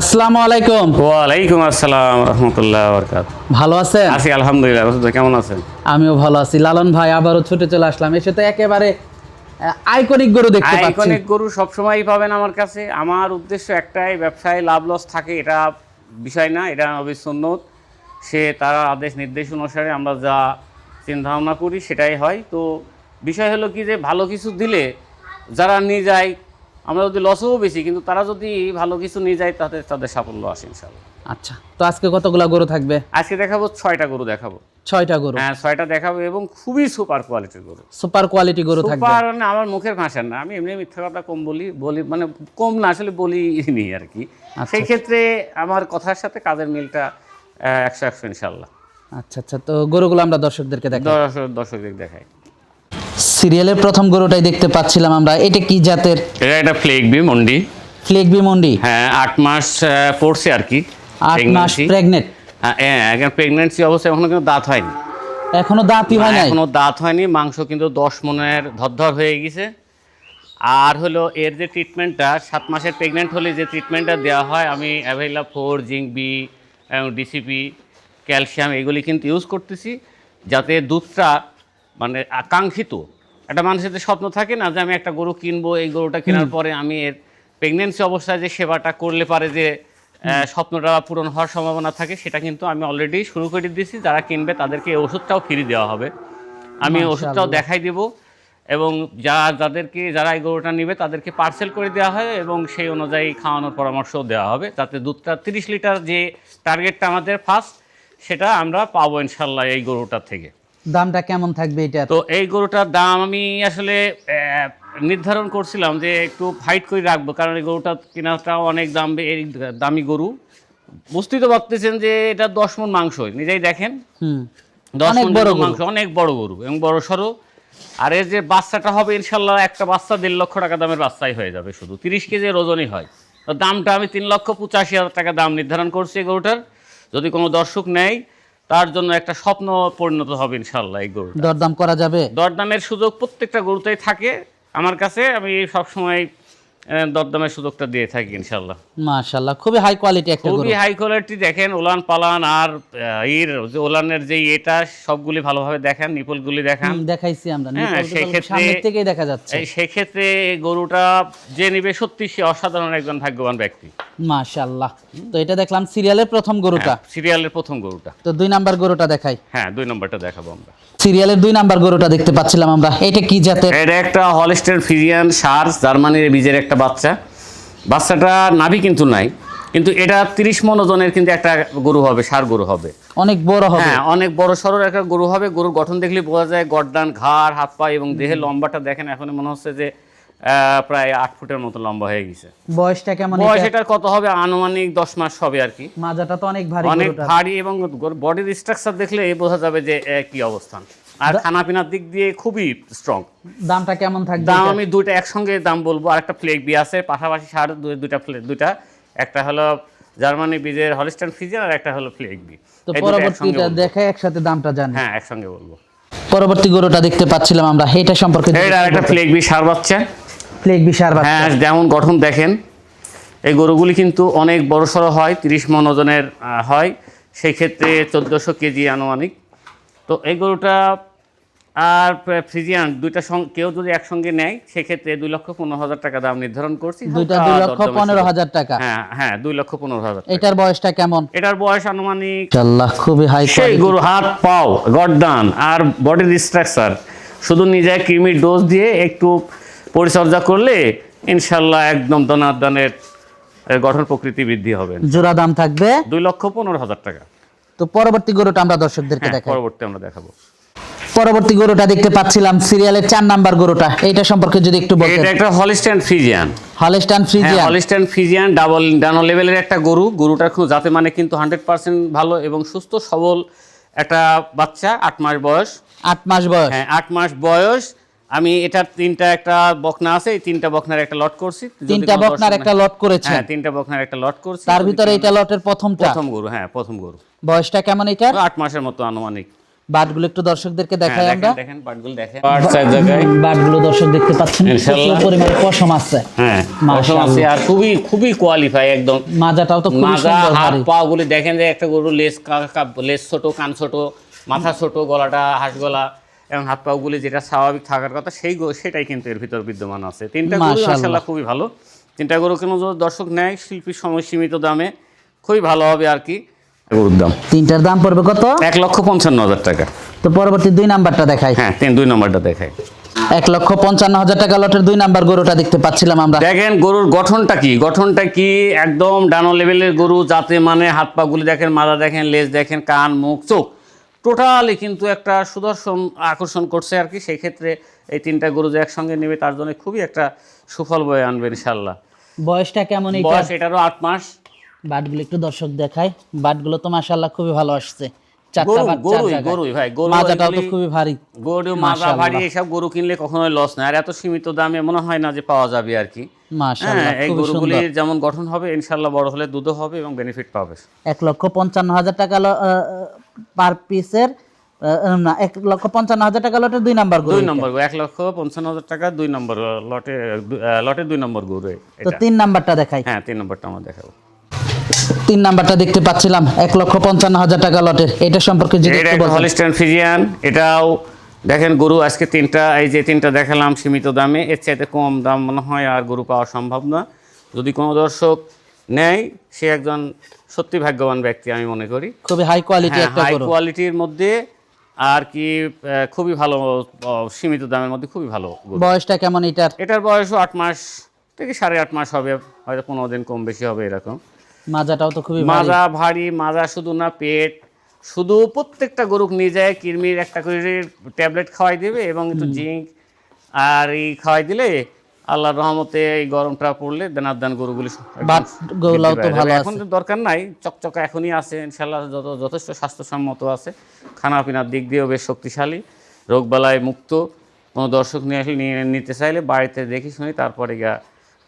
আসসালামু আলাইকুম। ওয়ালাইকুম আসসালাম রহমতুল্লাহ বরকাত। ভালো আছেন? আছি আলহামদুলিল্লাহ রসুল কেমন আছেন? আমিও ভালো আছি। লালন ভাই আবারও ছুটে চলে আসলাম। এসে তো একেবারে আইকনিক গরু দেখতে পাচ্ছি। আইকনিক গরু সবসময়ই পাবেন আমার কাছে। আমার উদ্দেশ্য একটাই ব্যবসায় লাভ লস থাকে এটা বিষয় না এটা নবী সুন্নত। সে তার আদেশ নির্দেশ অনুসারে আমরা যা চিন্তা ভাবনা করি সেটাই হয়। তো বিষয় হলো কি যে ভালো কিছু দিলে যারা নিয়ে যায় আমরা যদি লসও বেশি কিন্তু তারা যদি ভালো কিছু নিয়ে যায় তাতে তাদের সাফল্য আসে ইনশাল্লাহ আচ্ছা তো আজকে কতগুলা গরু থাকবে? আজকে দেখাবো ছয়টা গরু দেখাবো। ছয়টা গরু? হ্যাঁ ছয়টা দেখাবো এবং খুবই সুপার কোয়ালিটির গরু। সুপার কোয়ালিটি গরু থাকবে। সুপার মানে আমার মুখের ভাষা না আমি এমনি মিথ্যা কথা কম বলি বলি মানে কম না আসলে বলি নি আর কি। সেই ক্ষেত্রে আমার কথার সাথে কাজের মিলটা একশো একশো ইনশাল্লাহ আচ্ছা আচ্ছা তো গরুগুলো আমরা দর্শকদেরকে দেখাই। দর্শক দর্শকদের দেখাই। সিরিয়ালের প্রথম গরুটাই দেখতে পাচ্ছিলাম আমরা। এটা কি জাতের? এটা একটা ফ্লেক বি মন্ডি ফ্লেগবি মন্ডি হ্যাঁ আট মাস পড়ছে আর কি। আট মাস। প্রেগনেন্ট হ্যাঁ হ্যাঁ, এখন প্রেগনেন্সি অবস্থায় এখনও কিন্তু দাঁত হয়নি। এখনও দাঁতই হয় নাই? এখনও দাঁত হয়নি মাংস কিন্তু দশ মনের ধরধর হয়ে গেছে। আর হলো এর যে ট্রিটমেন্টটা সাত মাসের প্রেগনেন্ট হলে যে ট্রিটমেন্টটা দেওয়া হয় আমি অ্যাভেলা ফোর জিঙ্ক বি এবং ডিসিপি ক্যালসিয়াম এগুলি কিন্তু ইউজ করতেছি। যাতে দুধটা মানে আকাঙ্ক্ষিত একটা মানুষের যে স্বপ্ন থাকে না যে আমি একটা গরু কিনবো এই গরুটা কেনার পরে আমি এর প্রেগনেন্সি অবস্থায় যে সেবাটা করলে পারে যে স্বপ্নটা পূরণ হওয়ার সম্ভাবনা থাকে সেটা কিন্তু আমি অলরেডি শুরু করে দিয়েছি। যারা কিনবে তাদেরকে এই ওষুধটাও ফ্রি দেওয়া হবে। আমি ওষুধটাও দেখাই দেব এবং যা যাদেরকে যারা এই গরুটা নেবে তাদেরকে পার্সেল করে দেওয়া হয় এবং সেই অনুযায়ী খাওয়ানোর পরামর্শও দেওয়া হবে। যাতে দুধটা তিরিশ লিটার যে টার্গেটটা আমাদের ফার্স্ট সেটা আমরা পাবো ইনশাল্লাহ এই গরুটার থেকে। দামটা কেমন থাকবে এটা? তো এই গরুটার দাম আমি আসলে নির্ধারণ করছিলাম যে একটু ফাইট করে রাখব কারণ এই গরুটা কেনাটাও অনেক দাম এই দামি গরু। বুঝতেই তো পারতেছেন যে এটা দশ মন মাংস নিজেই দেখেন। দশ অনেক মন বড় গরু। মাংস অনেক বড় গরু এবং বড় সড়ো আর এর যে বাচ্চাটা হবে ইনশাল্লাহ একটা বাচ্চা দেড় লক্ষ টাকা দামের বাচ্চাই হয়ে যাবে শুধু। তিরিশ কেজি ওজনই হয়। তো দামটা আমি তিন লক্ষ পঁচাশি হাজার টাকা দাম নির্ধারণ করছি এই গরুটার। যদি কোনো দর্শক নেয় তার জন্য একটা স্বপ্ন পরিণত হবে ইনশাল্লাহ এই গরু দরদাম করা যাবে? দরদামের সুযোগ প্রত্যেকটা গরুতেই থাকে। আমার কাছে আমি সবসময় দরদামের সুযোগটা দিয়ে থাকি ইনশাল্লাহ মাশাআল্লাহ খুবই হাই কোয়ালিটি একটা খুবই হাই কোয়ালিটি দেখেন ওলান পালান আর এর যে ওলানের যে এটা সবগুলি ভালোভাবে দেখেন নিপলগুলি দেখান। দেখাইছি আমরা। হ্যাঁ, নিপল সেই ক্ষেত্রে- থেকেই দেখা যাচ্ছে। এই সেক্ষেত্রে গরুটা যে নিবে সত্যি সে অসাধারণ একজন ভাগ্যবান ব্যক্তি। মাশাআল্লাহ। তো এটা দেখলাম সিরিয়ালের প্রথম গরুটা। সিরিয়ালের প্রথম গরুটা। তো দুই নাম্বার গরুটা দেখাই। হ্যাঁ দুই নম্বরটা দেখাবো আমরা। সিরিয়ালের দুই নাম্বার গরুটা দেখতে পাচ্ছিলাম আমরা। এটা কি জাতের? এটা একটা হলস্টের ফিজিয়ান সার জার্মানির বীজের একটা বাচ্চা। বাচ্চাটা নাভি কিন্তু নাই কিন্তু এটা তিরিশ মন ওজনের কিন্তু একটা গরু হবে সার গরু হবে। অনেক বড় হবে। হ্যাঁ অনেক বড় সড়ো একটা গরু হবে। গরুর গঠন দেখলে বোঝা যায় গর্দান ঘাড় হাত পা এবং দেহের লম্বাটা দেখেন এখন মনে হচ্ছে যে প্রায় আট ফুটের মতো লম্বা হয়ে গেছে। বয়সটা কেমন? বয়স এটার কত হবে? আনুমানিক দশ মাস হবে আর কি। মাজাটা তো অনেক ভারী অনেক ভারী এবং বডির স্ট্রাকচার দেখলে বোঝা যাবে যে কি অবস্থান। আর খানা পিনার দিক দিয়ে খুবই স্ট্রং দামটা কেমন থাকবে দাম আমি দুইটা একসঙ্গে দাম বলব। আর একটা বি আছে পাশাপাশি সার দুইটা ফ্লেক দুইটা। একটা হলো জার্মানি বীজের হলিস্টান ফিজিয়ান আর একটা হলো ফ্লেক বি তো পরবর্তীটা দেখে একসাথে দামটা জানি। হ্যাঁ একসঙ্গে বলব। পরবর্তী গরুটা দেখতে পাচ্ছিলাম আমরা এটা সম্পর্কে এটা আর একটা ফ্লেক বি সার বাচ্চা। ফ্লেক বিশার হ্যাঁ যেমন গঠন দেখেন এই গরুগুলি কিন্তু অনেক বড় সড়ো হয় তিরিশ মন ওজনের হয়। সেই ক্ষেত্রে চোদ্দোশো কেজি আনুমানিক। তো এই গরুটা আর ফ্রিজিয়ান দুইটা কেউ যদি একসঙ্গে নেয় সেক্ষেত্রে দুই লক্ষ পনেরো হাজার টাকা দাম নির্ধারণ করছি। দুইটা দুই লক্ষ পনেরো হাজার টাকা। হ্যাঁ হ্যাঁ দুই লক্ষ পনেরো হাজার এটার বয়সটা কেমন? এটার বয়স আনুমানিক খুবই হাই সেই গরু হাত পাও গর্দান আর বডির স্ট্রাকচার শুধু নিজে কৃমির ডোজ দিয়ে একটু পরিচর্যা করলে ইনশাল্লাহ একদম দানার দানের এর গঠন প্রকৃতি বৃদ্ধি হবে। জোড়া দাম থাকবে? দুই লক্ষ পনেরো হাজার টাকা। তো পরবর্তী গরুটা আমরা দর্শকদেরকে হ্যাঁ, দেখাই। পরবর্তী আমরা দেখাবো। পরবর্তী গরুটা দেখতে পাচ্ছিলাম সিরিয়ালের চার নাম্বার গরুটা। এইটা সম্পর্কে যদি একটু বলতেন। এটা একটা হলিস্ট্যান্ড ফিজিয়ান হলস্টান হ্যাঁ ফ্রিজিয়ান। হলিস্ট্যান্ড ফিজিয়ান ডাবল ডানো লেভেলের একটা গরু। গরুটার খুব জাতে মানে কিন্তু হান্ড্রেড পার্সেন্ট ভালো এবং সুস্থ সবল একটা বাচ্চা আট মাস বয়স। আট মাস বয়স। হ্যাঁ আট মাস বয়স। আমি এটার তিনটা একটা বকনা আছে এই তিনটা বকনার একটা লট করছি। তিনটা কোনো বকনার একটা লট করেছে হ্যাঁ তিনটা বকনার একটা লট করছি। তার ভিতরে এটা লটের প্রথমটা? প্রথম গরু হ্যাঁ প্রথম গরু। বয়সটা কেমন এটার? আট মাসের মতো আনুমানিক। বাটগুলো একটু দর্শকদেরকে দেখাই হ্যাঁ, আমরা। দেখেন পাটগুলো দেখেন। চার জায়গায় বাটগুলো দর্শক দেখতে পাচ্ছেন ইনশাআল্লাহ। প্রচুর পরিমাণে পশম আছে। হ্যাঁ পশম আছে আর খুবই খুবই কোয়ালিফাই একদম। মাজাটাও তো খুব মাজা সুন্দর হাত পা গুলি দেখেন যে একটা গরু লেস কা- কা- লেস ছোট কান ছোট মাথা ছোট গলাটা হাঁস গলা। এবং হাত পা গুলি যেটা স্বাভাবিক থাকার কথা সেই সেটাই কিন্তু এর ভিতর বিদ্যমান আছে। তিনটা গরু মাসাল্লাহ খুবই ভালো। তিনটা গরু কেন যদি দর্শক নেয় শিল্পীর সময় সীমিত দামে খুবই ভালো হবে আর কি। গরুর দাম। তিনটার দাম পড়বে কত? এক লক্ষ পঞ্চান্ন হাজার টাকা। তো পরবর্তী দুই নাম্বারটা দেখাই। হ্যাঁ তিন দুই নম্বরটা দেখায় এক লক্ষ পঞ্চান্ন হাজার টাকা লটের দুই নাম্বার গরুটা দেখতে পাচ্ছিলাম আমরা। দেখেন গরুর গঠনটা কি? গঠনটা কি একদম ডানো লেভেলের গরু যাতে মানে হাত পা গুলি দেখেন মাথা দেখেন লেজ দেখেন কান মুখ চোখ। টোটালি কিন্তু একটা সুদর্শন আকর্ষণ করছে আর কি। সেই ক্ষেত্রে এই তিনটা গরু যে একসঙ্গে নেবে তার জন্য খুবই একটা সুফল বয়ে আনবে ইনশাল্লাহ বয়সটা কেমন বয়স এটারও আট মাস। বাটগুলো একটু দর্শক দেখাই বাটগুলো তো মাশাআল্লাহ খুবই ভালো আসছে। গরু কিনলে কখনোই লস নাই। আর এত সীমিত দামে মনে হয় না যে পাওয়া যাবে আর কি। হ্যাঁ এই গরুগুলির যেমন গঠন হবে ইনশাল্লাহ বড় হলে দুধও হবে এবং বেনিফিট পাবে। এক লক্ষ পঞ্চান্ন হাজার টাকা পার পিসের না এক লক্ষ পঞ্চান্ন হাজার টাকা লটের দুই নাম্বার গরু দুই নম্বর এক লক্ষ পঞ্চান্ন হাজার টাকা দুই নম্বর লটে লটে দুই নম্বর গরু তো তিন নাম্বারটা দেখাই। হ্যাঁ তিন নম্বরটা আমরা দেখাবো। তিন নাম্বারটা দেখতে পাচ্ছিলাম এক লক্ষ পঞ্চান্ন হাজার টাকা লটের এটা সম্পর্কে যদি হলিস্টান ফিজিয়ান এটাও দেখেন গরু আজকে তিনটা এই যে তিনটা দেখালাম সীমিত দামে এর চাইতে কম দাম মনে হয় আর গরু পাওয়া সম্ভব না। যদি কোনো দর্শক নেয় সে একজন সত্যি ভাগ্যবান ব্যক্তি আমি মনে করি। খুবই হাই কোয়ালিটি একটা হাই কোয়ালিটির মধ্যে আর কি খুবই ভালো সীমিত দামের মধ্যে খুবই ভালো বয়সটা কেমন এটার? এটার বয়সও আট মাস থেকে সাড়ে আট মাস হবে হয়তো পনেরো দিন কম বেশি হবে এরকম। মাজাটাও তো খুবই মাজা ভারী মাজা শুধু না পেট শুধু প্রত্যেকটা গরুক নিয়ে যায় কিরমির একটা করে ট্যাবলেট খাওয়াই দেবে এবং একটু জিঙ্ক আর এই খাওয়াই দিলে আল্লাহর রহমতে এই গরমটা পড়লে দানার দান গরুগুলি এখন দরকার নাই চকচকা এখনই আছে ইনশাল্লাহ যত যথেষ্ট স্বাস্থ্যসম্মত আছে। খানাপিনার দিক দিয়েও বেশ শক্তিশালী রোগবালায় মুক্ত। কোনো দর্শক নিয়ে আসলে নিয়ে নিতে চাইলে বাড়িতে দেখি শুনি তারপরে গিয়া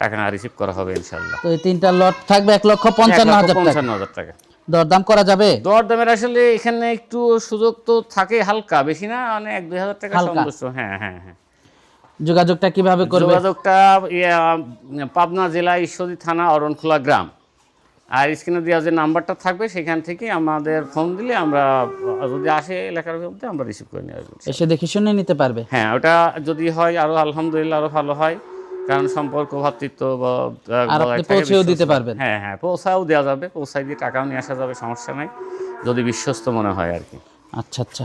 টাকা না রিসিভ করা হবে ইনশাল্লাহ তো এই তিনটা লট থাকবে এক লক্ষ পঞ্চান্ন হাজার পঞ্চান্ন হাজার টাকা। দরদাম করা যাবে? দরদামের আসলে এখানে একটু সুযোগ তো থাকে হালকা বেশি না মানে এক দুই হাজার টাকা সন্তুষ্ট। হ্যাঁ হ্যাঁ হ্যাঁ। যোগাযোগটা কীভাবে করবে? যোগাযোগটা পাবনা জেলা ঈশ্বরদী থানা অরণখোলা গ্রাম। আর স্ক্রিনে দেওয়া যে নাম্বারটা থাকবে সেখান থেকে আমাদের ফোন দিলে আমরা যদি আসে এলাকার মধ্যে আমরা রিসিভ করে নিয়ে আসব এসে দেখে শুনে নিতে পারবে? হ্যাঁ ওটা যদি হয় আরও আলহামদুলিল্লাহ আরও ভালো হয়। কারণ সম্পর্ক ভ্রাতৃত্ব বা পৌঁছেও দিতে পারবেন। হ্যাঁ হ্যাঁ পৌঁছাও দেওয়া যাবে। পৌঁছায় দিয়ে টাকাও নিয়ে আসা যাবে সমস্যা নাই। যদি বিশ্বস্ত মনে হয় আর কি। আচ্ছা আচ্ছা।